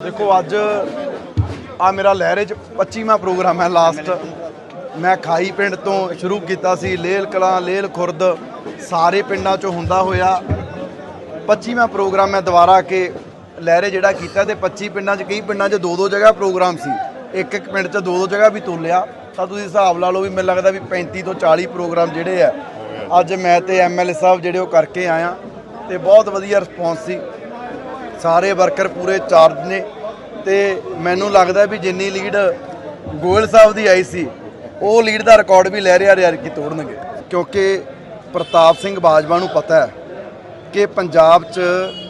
ਦੇਖੋ, ਅੱਜ ਆ ਮੇਰਾ ਲਹਿਰੇ ਚ 25ਵਾਂ ਪ੍ਰੋਗਰਾਮ ਹੈ ਲਾਸਟ ਮੈਂ ਖਾਈ ਪਿੰਡ ਤੋਂ ਸ਼ੁਰੂ ਕੀਤਾ ਸੀ, ਲੇਲ ਕਲਾਂ, ਲੇਲ ਖੁਰਦ, ਸਾਰੇ ਪਿੰਡਾਂ ਚੋਂ ਹੁੰਦਾ ਹੋਇਆ। 25ਵਾਂ ਪ੍ਰੋਗਰਾਮ ਮੈਂ ਦੁਬਾਰਾ ਕੇ ਲਹਿਰੇ ਜਿਹੜਾ ਕੀਤਾ ਤੇ 25 ਪਿੰਡਾਂ 'ਚ, ਕਈ ਪਿੰਡਾਂ 'ਚ ਦੋ ਦੋ ਜਗ੍ਹਾ ਪ੍ਰੋਗਰਾਮ ਸੀ। ਇੱਕ ਇੱਕ ਪਿੰਡ 'ਚ ਦੋ ਦੋ ਜਗ੍ਹਾ ਵੀ ਤੋਲਿਆ ਤਾਂ ਤੁਸੀਂ ਹਿਸਾਬ ਲਾ ਲਓ ਵੀ ਮੈਨੂੰ ਲੱਗਦਾ ਵੀ 35 ਤੋਂ 40 ਪ੍ਰੋਗਰਾਮ ਜਿਹੜੇ ਆ, ਅੱਜ ਮੈਂ ਤੇ ਐਮਐਲਏ ਸਾਹਿਬ ਜਿਹੜੇ ਉਹ ਕਰਕੇ ਆਇਆ ਤੇ ਬਹੁਤ ਵਧੀਆ ਰਿਸਪੌਂਸ ਸੀ। ਸਾਰੇ ਵਰਕਰ ਪੂਰੇ ਚਾਰਜ ਨੇ ਤੇ ਮੈਨੂੰ ਲੱਗਦਾ ਵੀ ਜਿੰਨੀ ਲੀਡ ਗੋਇਲ ਸਾਹਿਬ ਦੀ ਆਈ ਸੀ, ਉਹ ਲੀਡ ਦਾ ਰਿਕਾਰਡ ਵੀ ਲੈ ਰਿਹਾ ਰਿਆ ਕੀ ਤੋੜਨਗੇ। ਕਿਉਂਕਿ ਪ੍ਰਤਾਪ ਸਿੰਘ ਬਾਜਵਾ ਨੂੰ ਪਤਾ ਹੈ ਕਿ ਪੰਜਾਬ 'ਚ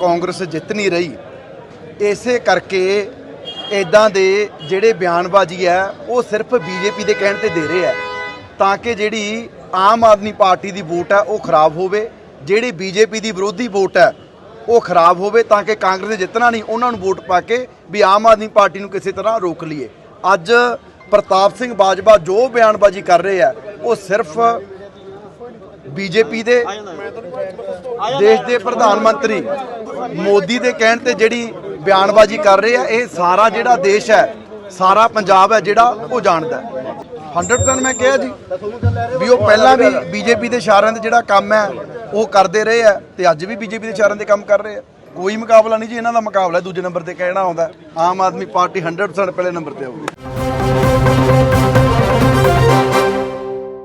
ਕਾਂਗਰਸ ਜਿੱਤ ਨਹੀਂ ਰਹੀ। ਇਸੇ ਕਰਕੇ ਇਦਾਂ ਦੇ ਜਿਹੜੇ ਬਿਆਨਬਾਜ਼ੀ ਹੈ, ਉਹ ਸਿਰਫ ਬੀਜੇਪੀ ਦੇ ਕਹਿਣ ਤੇ ਦੇ ਰਹੇ ਹੈ। ਤਾਂ ਕਿ ਜਿਹੜੀ ਆਮ ਆਦਮੀ ਪਾਰਟੀ ਦੀ ਵੋਟ ਹੈ, ਉਹ ਖਰਾਬ ਹੋਵੇ। ਜਿਹੜੀ ਬੀਜੇਪੀ ਦੀ ਵਿਰੋਧੀ ਵੋਟ ਹੈ ਉਹ ਖਰਾਬ ਹੋਵੇ ਤਾਂ ਕਿ ਕਾਂਗਰਸ ਨੇ ਜਿੱਤਣਾ ਨਹੀਂ, ਉਹਨਾਂ ਨੂੰ ਵੋਟ ਪਾ ਕੇ ਵੀ ਆਮ ਆਦਮੀ ਪਾਰਟੀ ਨੂੰ ਕਿਸੇ ਤਰ੍ਹਾਂ ਰੋਕ ਲਈਏ। ਅੱਜ ਪ੍ਰਤਾਪ ਸਿੰਘ ਬਾਜਵਾ ਜੋ ਬਿਆਨਬਾਜ਼ੀ ਕਰ ਰਹੇ ਆ, ਉਹ ਸਿਰਫ ਬੀਜੇਪੀ ਦੇ ਦੇਸ਼ ਦੇ ਪ੍ਰਧਾਨ ਮੰਤਰੀ ਮੋਦੀ ਦੇ ਕਹਿਣ ਤੇ ਜਿਹੜੀ ਬਿਆਨਬਾਜ਼ੀ ਕਰ ਰਹੇ ਆ, ਇਹ ਸਾਰਾ ਜਿਹੜਾ ਦੇਸ਼ ਹੈ, ਸਾਰਾ ਪੰਜਾਬ ਹੈ ਜਿਹੜਾ ਉਹ ਜਾਣਦਾ ਹੈ। 100% ਮੈਂ ਕਿਹਾ ਜੀ ਵੀ ਉਹ ਪਹਿਲਾਂ ਵੀ ਬੀਜੇਪੀ ਦੇ ਇਸ਼ਾਰਿਆਂ ਤੇ ਜਿਹੜਾ ਕੰਮ ਹੈ, ਉਹ ਕਰਦੇ ਰਹੇ ਆ ਤੇ ਅੱਜ ਵੀ ਬੀਜੇਪੀ ਦੇ ਇਸ਼ਾਰਿਆਂ ਤੇ ਕੰਮ ਕਰ ਰਹੇ ਆ ਕੋਈ ਮੁਕਾਬਲਾ ਨਹੀਂ ਜੀ, ਇਹਨਾਂ ਦਾ ਮੁਕਾਬਲਾ ਦੂਜੇ ਨੰਬਰ ਤੇ ਕਹਿਣਾ ਆਉਂਦਾ ਆਮ ਆਦਮੀ ਪਾਰਟੀ 100% ਪਹਿਲੇ ਨੰਬਰ ਤੇ ਆਊਗੀ।